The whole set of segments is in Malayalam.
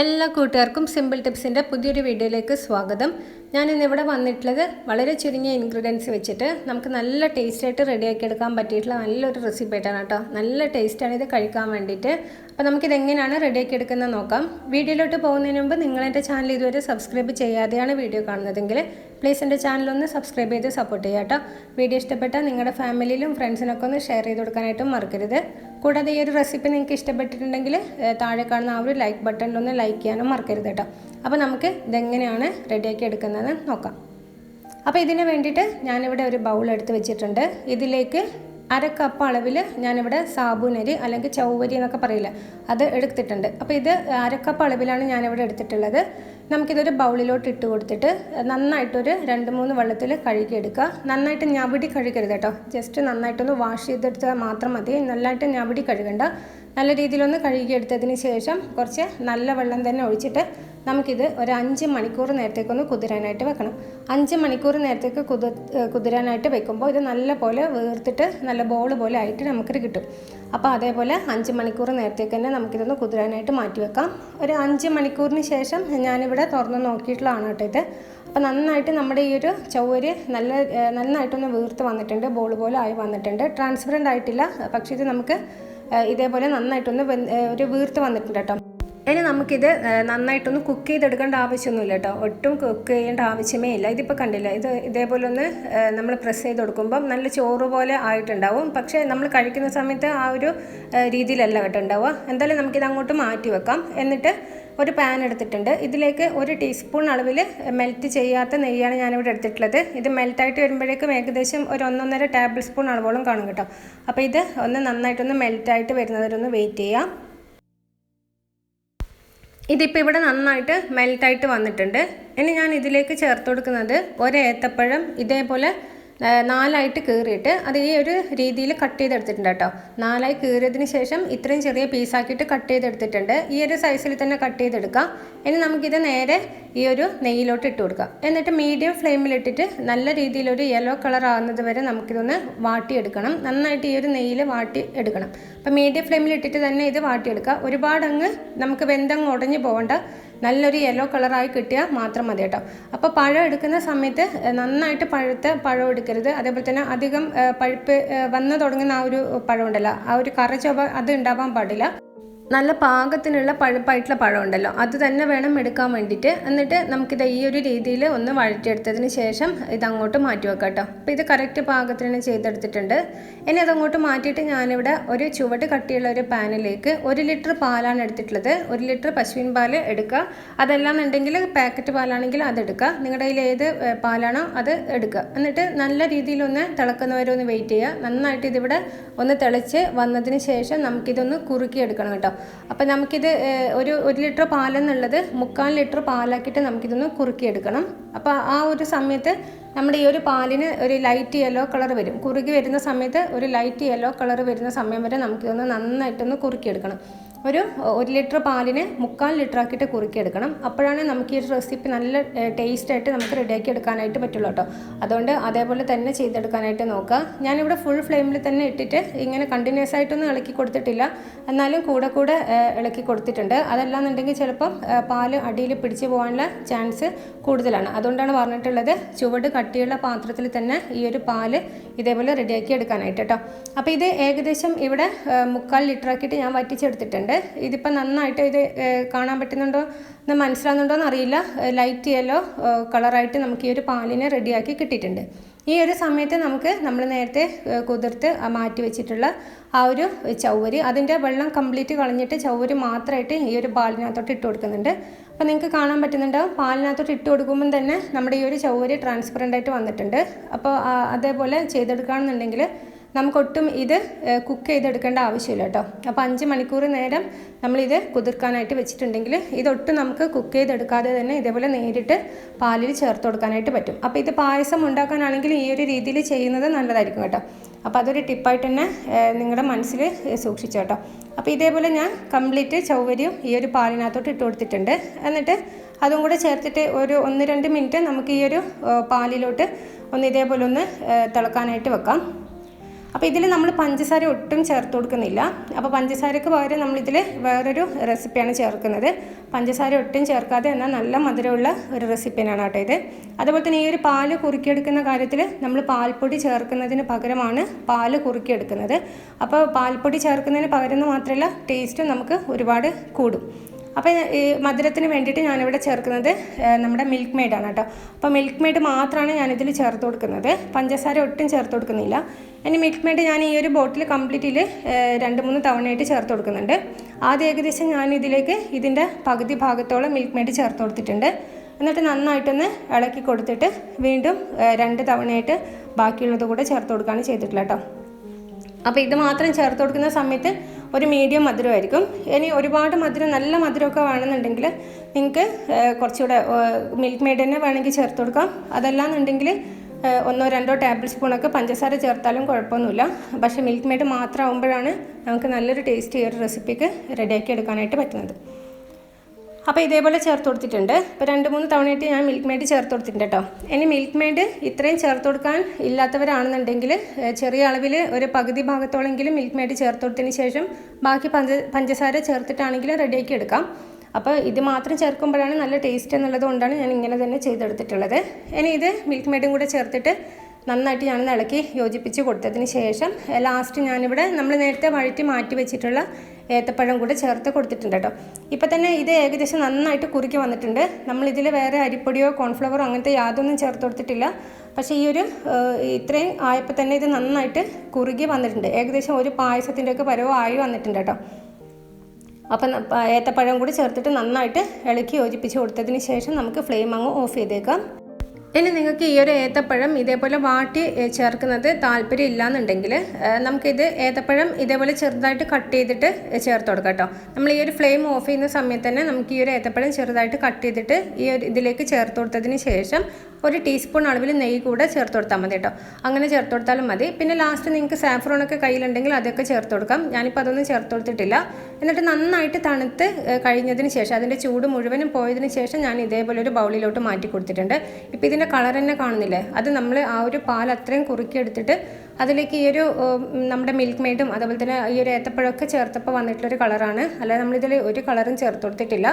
എല്ലാ കൂട്ടുകാർക്കും സിമ്പിൾ ടിപ്സിന്റെ പുതിയൊരു വീഡിയോയിലേക്ക് സ്വാഗതം. ഞാൻ ഇന്ന് ഇവിടെ വന്നിട്ടുള്ളത് വളരെ ചുരുങ്ങിയ ഇൻഗ്രീഡിയൻസ് വെച്ചിട്ട് നമുക്ക് നല്ല ടേസ്റ്റായിട്ട് റെഡിയാക്കി എടുക്കാൻ പറ്റിയിട്ടുള്ള നല്ലൊരു റെസിപ്പി ആയിട്ടാണ് കേട്ടോ. നല്ല ടേസ്റ്റാണ് ഇത് കഴിക്കാൻ വേണ്ടിയിട്ട്. അപ്പോൾ നമുക്കിത് എങ്ങനെയാണ് റെഡിയാക്കി എടുക്കുന്നത് നോക്കാം. വീഡിയോയിലോട്ട് പോകുന്നതിന് മുമ്പ് നിങ്ങൾ എന്റെ ചാനൽ ഇതുവരെ സബ്സ്ക്രൈബ് ചെയ്യാതെയാണ് വീഡിയോ കാണുന്നതെങ്കിൽ പ്ലീസ് എന്റെ ചാനലൊന്ന് സബ്സ്ക്രൈബ് ചെയ്ത് സപ്പോർട്ട് ചെയ്യാം കേട്ടോ. വീഡിയോ ഇഷ്ടപ്പെട്ടാൽ നിങ്ങളുടെ ഫാമിലിയിലും ഫ്രണ്ട്സിനൊക്കെ ഒന്ന് ഷെയർ ചെയ്ത് കൊടുക്കാനായിട്ടും മറക്കരുത്. കൂടാതെ ഈ ഒരു റെസിപ്പി നിങ്ങൾക്ക് ഇഷ്ടപ്പെട്ടിട്ടുണ്ടെങ്കിൽ താഴെ കാണുന്ന ആ ഒരു ലൈക്ക് ബട്ടണിലൊന്ന് ലൈക്ക് ചെയ്യാനും മറക്കരുത് കേട്ടോ. അപ്പോൾ നമുക്ക് ഇതെങ്ങനെയാണ് റെഡിയാക്കി എടുക്കുന്നതെന്ന് നോക്കാം. അപ്പോൾ ഇതിന് വേണ്ടിയിട്ട് ഞാനിവിടെ ഒരു ബൗൾ എടുത്ത് വെച്ചിട്ടുണ്ട്. ഇതിലേക്ക് അര കപ്പ് അളവിൽ ഞാനിവിടെ സാബുനരി അല്ലെങ്കിൽ ചൗവരി എന്നൊക്കെ പറയില്ല അത് എടുത്തിട്ടുണ്ട്. അപ്പോൾ ഇത് അര കപ്പ് അളവിലാണ് ഞാനിവിടെ എടുത്തിട്ടുള്ളത്. നമുക്കിതൊരു ബൗളിലോട്ട് ഇട്ട് കൊടുത്തിട്ട് നന്നായിട്ടൊരു രണ്ട് മൂന്ന് വെള്ളത്തിൽ കഴുകിയെടുക്കുക. നന്നായിട്ട് ഞവിടി കഴുകരുത് കേട്ടോ. ജസ്റ്റ് നന്നായിട്ടൊന്ന് വാഷ് ചെയ്തെടുത്താൽ മാത്രം മതി. നല്ലതായിട്ട് ഞവിടി കഴുകണ്ട. നല്ല രീതിയിലൊന്ന് കഴുകിയെടുത്തതിന് ശേഷം കുറച്ച് നല്ല വെള്ളം തന്നെ ഒഴിച്ചിട്ട് നമുക്കിത് ഒരു അഞ്ച് മണിക്കൂർ നേരത്തേക്കൊന്ന് കുതിരാനായിട്ട് വെക്കണം. അഞ്ച് മണിക്കൂർ നേരത്തേക്ക് കുതി കുതിരാനായിട്ട് വെക്കുമ്പോൾ ഇത് നല്ല പോലെ വീർത്തിട്ട് നല്ല ബോൾ പോലെ ആയിട്ട് നമുക്കിത് കിട്ടും. അപ്പോൾ അതേപോലെ അഞ്ച് മണിക്കൂർ നേരത്തേക്ക് തന്നെ നമുക്കിതൊന്ന് കുതിരാനായിട്ട് മാറ്റി വെക്കാം. ഒരു അഞ്ച് മണിക്കൂറിന് ശേഷം ഞാനിവിടെ തുറന്ന് നോക്കിയിട്ടുള്ളതാണ് കേട്ടോ ഇത്. അപ്പോൾ നന്നായിട്ട് നമ്മുടെ ഈ ഒരു ചൗവര് നല്ല നന്നായിട്ടൊന്ന് വീർത്ത് വന്നിട്ടുണ്ട് ബോൾ പോലെ ആയി വന്നിട്ടുണ്ട്. ട്രാൻസ്പെറന്റ് ആയിട്ടില്ല പക്ഷേ ഇത് നമുക്ക് ഇതേപോലെ നന്നായിട്ടൊന്ന് ഒരു വീർത്ത് വന്നിട്ടുണ്ട് കേട്ടോ. ഇനി നമുക്കിത് നന്നായിട്ടൊന്ന് കുക്ക് ചെയ്തെടുക്കേണ്ട ആവശ്യമൊന്നുമില്ല കേട്ടോ. ഒട്ടും കുക്ക് ചെയ്യേണ്ട ആവശ്യമേ ഇല്ല. ഇതിപ്പോൾ കണ്ടില്ല ഇത് ഇതേപോലെ ഒന്ന് നമ്മൾ പ്രസ് ചെയ്ത് കൊടുക്കുമ്പം നല്ല ചോറ് പോലെ ആയിട്ടുണ്ടാവും. പക്ഷേ നമ്മൾ കഴിക്കുന്ന സമയത്ത് ആ ഒരു രീതിയിലല്ല കേട്ടോ ഉണ്ടാവുക. എന്തായാലും നമുക്കിത് അങ്ങോട്ട് മാറ്റി വെക്കാം. എന്നിട്ട് ഒരു പാൻ എടുത്തിട്ടുണ്ട്. ഇതിലേക്ക് ഒരു ടീസ്പൂൺ അളവിൽ മെൽറ്റ് ചെയ്യാത്ത നെയ്യാണ് ഞാനിവിടെ എടുത്തിട്ടുള്ളത്. ഇത് മെൽറ്റായിട്ട് വരുമ്പോഴേക്കും ഏകദേശം ഒരു ഒന്നൊന്നര ടേബിൾ സ്പൂൺ അളവോളം കാണും കേട്ടോ. അപ്പോൾ ഇത് ഒന്ന് നന്നായിട്ടൊന്ന് മെൽറ്റായിട്ട് വരുന്നവരൊന്ന് വെയിറ്റ് ചെയ്യാം. ഇതിപ്പോൾ ഇവിടെ നന്നായിട്ട് മെൽറ്റായിട്ട് വന്നിട്ടുണ്ട്. ഇനി ഞാൻ ഇതിലേക്ക് ചേർത്ത് കൊടുക്കുന്നത് ഒരു ഏത്തപ്പഴം ഇതേപോലെ നാലായിട്ട് കീറിയിട്ട് അത് ഈ ഒരു രീതിയിൽ കട്ട് ചെയ്തെടുത്തിട്ടുണ്ട് കേട്ടോ. നാലായി കീറിയതിന് ശേഷം ഇത്രയും ചെറിയ പീസാക്കിയിട്ട് കട്ട് ചെയ്തെടുത്തിട്ടുണ്ട്. ഈ ഒരു സൈസിൽ തന്നെ കട്ട് ചെയ്തെടുക്കാം. ഇനി നമുക്കിത് നേരെ ഈ ഒരു നെയ്യിലോട്ട് ഇട്ട് കൊടുക്കാം. എന്നിട്ട് മീഡിയം ഫ്ലെയിമിലിട്ടിട്ട് നല്ല രീതിയിലൊരു യെല്ലോ കളർ ആകുന്നത് വരെ നമുക്കിതൊന്ന് വാട്ടിയെടുക്കണം നന്നായിട്ട് ഈ ഒരു നെയ്യിൽ വാട്ടി എടുക്കണം. അപ്പം മീഡിയം ഫ്ലെയിമിൽ ഇട്ടിട്ട് തന്നെ ഇത് വാട്ടിയെടുക്കുക ഒരുപാടങ്ങ് നമുക്ക് വെന്തങ്ങ് ഉടഞ്ഞു പോകണ്ട നല്ലൊരു യെല്ലോ കളറായി കിട്ടിയാൽ മാത്രം മതി കേട്ടോ. അപ്പോൾ പഴം എടുക്കുന്ന സമയത്ത് നന്നായിട്ട് പഴുത്ത പഴം എടുക്കരുത്. അതേപോലെ തന്നെ അധികം പഴുപ്പ് വന്നു തുടങ്ങുന്ന ആ ഒരു പഴം ഉണ്ടല്ലോ ആ ഒരു കറ ചൊവ അത് ഉണ്ടാവാൻ പാടില്ല. നല്ല പാകത്തിനുള്ള പഴുപ്പായിട്ടുള്ള പഴം ഉണ്ടല്ലോ. അത് തന്നെ വേണം എടുക്കാൻ വേണ്ടിയിട്ട്. എന്നിട്ട് നമുക്കിത് ഈ ഒരു രീതിയിൽ ഒന്ന് വഴറ്റിയെടുത്തതിന് ശേഷം ഇത് അങ്ങോട്ട് മാറ്റി വെക്കാം കേട്ടോ. അപ്പോൾ ഇത് കറക്റ്റ് പാകത്തിന് ചെയ്തെടുത്തിട്ടുണ്ട്. ഇനി അതങ്ങോട്ട് മാറ്റിയിട്ട് ഞാനിവിടെ ഒരു ചുവട് കട്ടിയുള്ള ഒരു പാനിലേക്ക് ഒരു ലിറ്റർ പാലാണ് എടുത്തിട്ടുള്ളത്. ഒരു ലിറ്റർ പശുവിൻ പാൽ എടുക്കുക. അതല്ലാന്നുണ്ടെങ്കിൽ പാക്കറ്റ് പാലാണെങ്കിൽ അത് എടുക്കുക. നിങ്ങളുടെ കയ്യിൽ ഏത് പാലാണോ അത് എടുക്കുക. എന്നിട്ട് നല്ല രീതിയിലൊന്ന് തിളക്കുന്നവരെ ഒന്ന് വെയിറ്റ് ചെയ്യുക. നന്നായിട്ട് ഇതിവിടെ ഒന്ന് തിളച്ച് വന്നതിന് ശേഷം നമുക്കിതൊന്ന് കുറുക്കിയെടുക്കണം കേട്ടോ. അപ്പോൾ നമുക്കിത് ഒരു ഒരു ലിറ്റർ പാലെന്നുള്ളത് മുക്കാൽ ലിറ്റർ പാലാക്കിയിട്ട് നമുക്കിതൊന്ന് കുറുക്കിയെടുക്കണം. അപ്പോൾ ആ ഒരു സമയത്ത് നമ്മുടെ ഈ ഒരു പാലിന് ഒരു ലൈറ്റ് യെല്ലോ കളർ വരും. കുറുകി വരുന്ന സമയത്ത് ഒരു ലൈറ്റ് യെല്ലോ കളർ വരുന്ന സമയം വരെ നമുക്കിതൊന്ന് നന്നായിട്ടൊന്ന് കുറുക്കിയെടുക്കണം. ഒരു ഒരു ലിറ്റർ പാലിന് മുക്കാൽ ലിറ്റർ ആക്കിയിട്ട് കുറുക്കിയെടുക്കണം. അപ്പോഴാണ് നമുക്ക് ഈ ഒരു റെസിപ്പി നല്ല ടേസ്റ്റ് ആയിട്ട് നമുക്ക് റെഡിയാക്കി എടുക്കാനായിട്ട് പറ്റുള്ളൂ കേട്ടോ. അതുകൊണ്ട് അതേപോലെ തന്നെ ചെയ്തെടുക്കാനായിട്ട് നോക്കുക. ഞാനിവിടെ ഫുൾ ഫ്ലെയിമിൽ തന്നെ ഇട്ടിട്ട് ഇങ്ങനെ കണ്ടിന്യൂസ് ആയിട്ടൊന്നും ഇളക്കി കൊടുത്തിട്ടില്ല. എന്നാലും കൂടെ കൂടെ ഇളക്കി കൊടുത്തിട്ടുണ്ട്. അതല്ലാന്നുണ്ടെങ്കിൽ ചിലപ്പം പാൽ അടിയിൽ പിടിച്ചു പോകാനുള്ള ചാൻസ് കൂടുതലാണ്. അതുകൊണ്ടാണ് പറഞ്ഞിട്ടുള്ളത് ചുവട് കട്ടിയുള്ള പാത്രത്തിൽ തന്നെ ഈ ഒരു പാൽ ഇതേപോലെ റെഡിയാക്കി എടുക്കാനായിട്ട് കേട്ടോ. അപ്പോൾ ഇത് ഏകദേശം ഇവിടെ മുക്കാൽ ലിറ്റർ ആക്കിയിട്ട് ഞാൻ വറ്റിച്ചെടുത്തിട്ടുണ്ട്. ഇതിപ്പോൾ നന്നായിട്ട് ഇത് കാണാൻ പറ്റുന്നുണ്ടോ എന്ന് മനസ്സിലാകുന്നുണ്ടോ എന്നറിയില്ല. ലൈറ്റ് യെല്ലോ കളറായിട്ട് നമുക്ക് ഈ ഒരു പാലിനെ റെഡിയാക്കി കിട്ടിയിട്ടുണ്ട്. ഈ ഒരു സമയത്ത് നമുക്ക് നമ്മൾ നേരത്തെ കുതിർത്ത് മാറ്റി വെച്ചിട്ടുള്ള ആ ഒരു ചൗവരി അതിന്റെ വെള്ളം കംപ്ലീറ്റ് കളഞ്ഞിട്ട് ചൗവരി മാത്രമായിട്ട് ഈ ഒരു പാലിനകത്തോട്ട് ഇട്ട് കൊടുക്കുന്നുണ്ട്. അപ്പോൾ നിങ്ങൾക്ക് കാണാൻ പറ്റുന്നുണ്ടാവും പാലിനകത്തോട്ട് ഇട്ട് കൊടുക്കുമ്പം തന്നെ നമ്മുടെ ഈ ഒരു ചൗവരി ട്രാൻസ്പെറന്റ് ആയിട്ട് വന്നിട്ടുണ്ട്. അപ്പോൾ അതേപോലെ ചെയ്തെടുക്കുകയാണെന്നുണ്ടെങ്കിൽ നമുക്കൊട്ടും ഇത് കുക്ക് ചെയ്തെടുക്കേണ്ട ആവശ്യമില്ല കേട്ടോ. അപ്പോൾ അഞ്ച് മണിക്കൂർ നേരം നമ്മളിത് കുതിർക്കാനായിട്ട് വെച്ചിട്ടുണ്ടെങ്കിൽ ഇതൊട്ടും നമുക്ക് കുക്ക് ചെയ്തെടുക്കാതെ തന്നെ ഇതേപോലെ നേരിട്ട് പാലിൽ ചേർത്ത് കൊടുക്കാനായിട്ട് പറ്റും. അപ്പോൾ ഇത് പായസം ഉണ്ടാക്കാനാണെങ്കിൽ ഈ ഒരു രീതിയിൽ ചെയ്യുന്നത് നല്ലതായിരിക്കും കേട്ടോ. അപ്പോൾ അതൊരു ടിപ്പായിട്ട് തന്നെ നിങ്ങളുടെ മനസ്സിൽ സൂക്ഷിച്ചു കേട്ടോ. അപ്പോൾ ഇതേപോലെ ഞാൻ കംപ്ലീറ്റ് ചൗവരിയും ഈ ഒരു പാലിനകത്തോട്ട് ഇട്ട് കൊടുത്തിട്ടുണ്ട്. എന്നിട്ട് അതും കൂടെ ചേർത്തിട്ട് ഒരു ഒന്ന് രണ്ട് മിനിറ്റ് നമുക്ക് ഈ ഒരു പാലിലോട്ട് ഒന്ന് ഇതേപോലെ ഒന്ന് തിളക്കാനായിട്ട് വെക്കാം. അപ്പോൾ ഇതിൽ നമ്മൾ പഞ്ചസാര ഒട്ടും ചേർത്ത് കൊടുക്കുന്നില്ല. അപ്പോൾ പഞ്ചസാരക്ക് പകരം നമ്മളിതിൽ വേറൊരു റെസിപ്പിയാണ് ചേർക്കുന്നത്. പഞ്ചസാര ഒട്ടും ചേർക്കാതെ എന്നാൽ നല്ല മധുരമുള്ള ഒരു റെസിപ്പിയാണ് കേട്ടോ ഇത്. അതുപോലെ തന്നെ ഈ ഒരു പാൽ കുറുക്കിയെടുക്കുന്ന കാര്യത്തിൽ നമ്മൾ പാൽപ്പൊടി ചേർക്കുന്നതിന് പകരമാണ് പാൽ കുറുക്കിയെടുക്കുന്നത്. അപ്പോൾ പാൽപ്പൊടി ചേർക്കുന്നതിന് പകരം മാത്രമല്ല ടേസ്റ്റും നമുക്ക് ഒരുപാട് കൂടും. അപ്പോൾ ഈ മധുരത്തിന് വേണ്ടിയിട്ട് ഞാനിവിടെ ചേർക്കുന്നത് നമ്മുടെ മിൽക്ക് മെയ്ഡാണ് കേട്ടോ. അപ്പോൾ മിൽക്ക് മെയ്ഡ് മാത്രമാണ് ഞാനിതിൽ ചേർത്ത് കൊടുക്കുന്നത്. പഞ്ചസാര ഒട്ടും ചേർത്ത് കൊടുക്കുന്നില്ല. ഇനി മിൽക്ക് മെയ്ഡ് ഞാൻ ഈ ഒരു ബോട്ടിൽ കംപ്ലീറ്റിൽ രണ്ട് മൂന്ന് തവണയായിട്ട് ചേർത്ത് കൊടുക്കുന്നുണ്ട്. ആദ്യം ഏകദേശം ഞാൻ ഇതിലേക്ക് ഇതിന്റെ പകുതി ഭാഗത്തോളം മിൽക്ക് മെയ്ഡ് ചേർത്ത് കൊടുത്തിട്ടുണ്ട്. എന്നിട്ട് നന്നായിട്ടൊന്ന് ഇളക്കി കൊടുത്തിട്ട് വീണ്ടും രണ്ട് തവണയായിട്ട് ബാക്കിയുള്ളത് കൂടെ ചേർത്ത് കൊടുക്കുകയാണ് ചെയ്തിട്ടുള്ളത് കേട്ടോ. അപ്പോൾ ഇത് മാത്രം ചേർത്ത് കൊടുക്കുന്ന സമയത്ത് ഒരു മീഡിയം മധുരമായിരിക്കും. ഇനി ഒരുപാട് മധുരം നല്ല മധുരമൊക്കെ വേണമെന്നുണ്ടെങ്കിൽ നിങ്ങൾക്ക് കുറച്ചുകൂടെ മിൽക്ക് മെയ്ഡ് തന്നെ വേണമെങ്കിൽ ചേർത്ത് കൊടുക്കാം. അതല്ലാന്നുണ്ടെങ്കിൽ ഒന്നോ രണ്ടോ ടേബിൾ സ്പൂണൊക്കെ പഞ്ചസാര ചേർത്താലും കുഴപ്പമൊന്നുമില്ല. പക്ഷേ മിൽക്ക് മെയ്ഡ് മാത്രം ആകുമ്പോഴാണ് നമുക്ക് നല്ലൊരു ടേസ്റ്റ് ഈ ഒരു റെസിപ്പിക്ക് റെഡിയാക്കി എടുക്കാനായിട്ട് പറ്റുന്നത്. അപ്പോൾ ഇതേപോലെ ചേർത്ത് കൊടുത്തിട്ടുണ്ട്. ഇപ്പോൾ രണ്ട് മൂന്ന് തവണയായിട്ട് ഞാൻ മിൽക്ക് മെയ്ഡ് ചേർത്ത് കൊടുത്തിട്ടുണ്ട് കേട്ടോ ഇനി മിൽക്ക് മെയ്ഡ് ഇത്രയും ചേർത്ത് കൊടുക്കാൻ ഇല്ലാത്തവരാണെന്നുണ്ടെങ്കിൽ ചെറിയ അളവിൽ ഒരു പകുതി ഭാഗത്തോളെങ്കിലും മിൽക്ക് മെയ്ഡ് ചേർത്ത് കൊടുത്തതിന് ശേഷം ബാക്കി പഞ്ച പഞ്ചസാര ചേർത്തിട്ടാണെങ്കിലും റെഡിയാക്കി എടുക്കാം. അപ്പോൾ ഇത് മാത്രം ചേർക്കുമ്പോഴാണ് നല്ല ടേസ്റ്റ് എന്നുള്ളത് കൊണ്ടാണ് ഞാൻ ഇങ്ങനെ തന്നെ ചെയ്തെടുത്തിട്ടുള്ളത്. ഇനി ഇത് മിൽക്ക് മെയ്ഡും കൂടെ ചേർത്തിട്ട് നന്നായിട്ട് ഞാൻ ഇളക്കി യോജിപ്പിച്ച് കൊടുത്തതിന് ശേഷം ലാസ്റ്റ് ഞാനിവിടെ നമ്മൾ നേരത്തെ വഴറ്റി മാറ്റി വെച്ചിട്ടുള്ള ഏത്തപ്പഴം കൂടെ ചേർത്ത് കൊടുത്തിട്ടുണ്ട് കേട്ടോ. ഇപ്പോൾ തന്നെ ഇത് ഏകദേശം നന്നായിട്ട് കുറുക്കി വന്നിട്ടുണ്ട്. നമ്മളിതിൽ വേറെ അരിപ്പൊടിയോ കോൺഫ്ലവറോ അങ്ങനത്തെ യാതൊന്നും ചേർത്ത് കൊടുത്തിട്ടില്ല. പക്ഷേ ഈ ഒരു ഇത്രയും ആയപ്പോൾ തന്നെ ഇത് നന്നായിട്ട് കുറുകി വന്നിട്ടുണ്ട്. ഏകദേശം ഒരു പായസത്തിന്റെയൊക്കെ പരവോ ആയി വന്നിട്ടുണ്ട് കേട്ടോ. അപ്പം ഏത്തപ്പഴം കൂടി ചേർത്തിട്ട് നന്നായിട്ട് ഇളക്കി യോജിപ്പിച്ച് കൊടുത്തതിന് ശേഷം നമുക്ക് ഫ്ലെയിം അങ്ങ് ഓഫ് ചെയ്തേക്കാം. ഇനി നിങ്ങൾക്ക് ഈ ഒരു ഏത്തപ്പഴം ഇതേപോലെ വാട്ടി ചേർക്കുന്നത് താല്പര്യം ഇല്ലാന്നുണ്ടെങ്കിൽ നമുക്കിത് ഏത്തപ്പഴം ഇതേപോലെ ചെറുതായിട്ട് കട്ട് ചെയ്തിട്ട് ചേർത്ത് കൊടുക്കാം കേട്ടോ. നമ്മൾ ഈ ഒരു ഫ്ലെയിം ഓഫ് ചെയ്യുന്ന സമയത്ത് തന്നെ നമുക്ക് ഈ ഒരു ഏത്തപ്പഴം ചെറുതായിട്ട് കട്ട് ചെയ്തിട്ട് ഈ ഒരു ഇതിലേക്ക് ചേർത്ത് കൊടുത്തതിന് ശേഷം ഒരു ടീസ്പൂൺ അളവിൽ നെയ്യ് കൂടെ ചേർത്ത് കൊടുത്താൽ മതി കേട്ടോ. അങ്ങനെ ചേർത്ത് കൊടുത്താലും മതി. പിന്നെ ലാസ്റ്റ് നിങ്ങൾക്ക് സാഫ്രോണൊക്കെ കയ്യിലുണ്ടെങ്കിൽ അതൊക്കെ ചേർത്ത് കൊടുക്കാം. ഞാനിപ്പോൾ അതൊന്നും ചേർത്ത് കൊടുത്തിട്ടില്ല. എന്നിട്ട് നന്നായിട്ട് തണുത്ത് കഴിഞ്ഞതിന് ശേഷം അതിന്റെ ചൂട് മുഴുവനും പോയതിന് ശേഷം ഞാൻ ഇതേപോലെ ഒരു ബൗളിലോട്ട് മാറ്റി കൊടുത്തിട്ടുണ്ട്. ഇപ്പോൾ ഇതിന്റെ കളർ തന്നെ കാണുന്നില്ലേ? അത് നമ്മൾ ആ ഒരു പാൽ അത്രയും കുറുക്കിയെടുത്തിട്ട് അതിലേക്ക് ഈ ഒരു നമ്മുടെ മിൽക്ക് മെയ്ഡും അതുപോലെ തന്നെ ഈ ഒരു ഏത്തപ്പഴമൊക്കെ ചേർത്തപ്പോൾ വന്നിട്ടുള്ളൊരു കളറാണ് അല്ലാതെ നമ്മളിതിൽ ഒരു കളറും ചേർത്ത് കൊടുത്തിട്ടില്ല.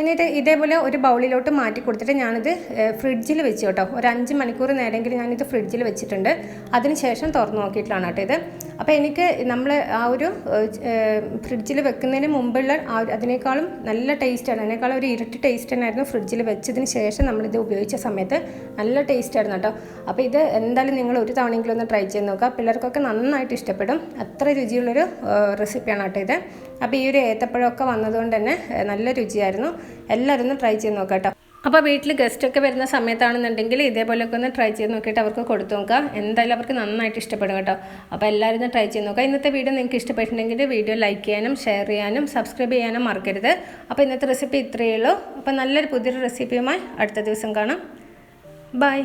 എന്നിട്ട് ഇതേപോലെ ഒരു ബൗളിലോട്ട് മാറ്റി കൊടുത്തിട്ട് ഞാനിത് ഫ്രിഡ്ജിൽ വെച്ച് കേട്ടോ. ഒരു അഞ്ച് മണിക്കൂർ നേരമെങ്കിലും ഞാനിത് ഫ്രിഡ്ജിൽ വെച്ചിട്ടുണ്ട്. അതിനുശേഷം തുറന്നു നോക്കിയിട്ടാണ് കേട്ടോ ഇത്. അപ്പോൾ എനിക്ക് നമ്മൾ ആ ഒരു ഫ്രിഡ്ജിൽ വെക്കുന്നതിന് മുമ്പുള്ള ആ അതിനേക്കാളും നല്ല ടേസ്റ്റാണ് അതിനേക്കാളും ഒരു ഇരട്ടി ടേസ്റ്റ് തന്നെയായിരുന്നു ഫ്രിഡ്ജിൽ വെച്ചതിന് ശേഷം നമ്മളിത് ഉപയോഗിച്ച സമയത്ത്. നല്ല ടേസ്റ്റ് ആയിരുന്നു കേട്ടോ. അപ്പോൾ ഇത് എന്തായാലും നിങ്ങൾ ഒരു തവണയെങ്കിലും ഒന്ന് ട്രൈ ചെയ്ത് നോക്കുക. പിള്ളേർക്കൊക്കെ നന്നായിട്ട് ഇഷ്ടപ്പെടും. അത്ര രുചിയുള്ളൊരു റെസിപ്പിയാണ് കേട്ടോ ഇത്. അപ്പോൾ ഈ ഒരു ഏത്തപ്പഴമൊക്കെ വന്നതുകൊണ്ട് തന്നെ നല്ല രുചിയായിരുന്നു. എല്ലാവരും ഒന്ന് ട്രൈ ചെയ്ത് നോക്കാം കേട്ടോ. അപ്പോൾ വീട്ടിൽ ഗസ്റ്റൊക്കെ വരുന്ന സമയത്താണെന്നുണ്ടെങ്കിൽ ഇതേപോലെയൊക്കെ ഒന്ന് ട്രൈ ചെയ്ത് നോക്കിയിട്ട് അവർക്ക് കൊടുത്തു നോക്കുക. എന്തായാലും അവർക്ക് നന്നായിട്ട് ഇഷ്ടപ്പെടും കേട്ടോ. അപ്പോൾ എല്ലാവരും ഒന്ന് ട്രൈ ചെയ്ത് നോക്കുക. ഇന്നത്തെ വീഡിയോ നിങ്ങൾക്ക് ഇഷ്ടപ്പെട്ടിട്ടുണ്ടെങ്കിൽ വീഡിയോ ലൈക്ക് ചെയ്യാനും ഷെയർ ചെയ്യാനും സബ്സ്ക്രൈബ് ചെയ്യാനും മറക്കരുത്. അപ്പോൾ ഇന്നത്തെ റെസിപ്പി ഇത്രയേ ഉള്ളൂ. അപ്പോൾ നല്ലൊരു പുതിയൊരു റെസിപ്പിയുമായി അടുത്ത ദിവസം കാണാം. ബൈ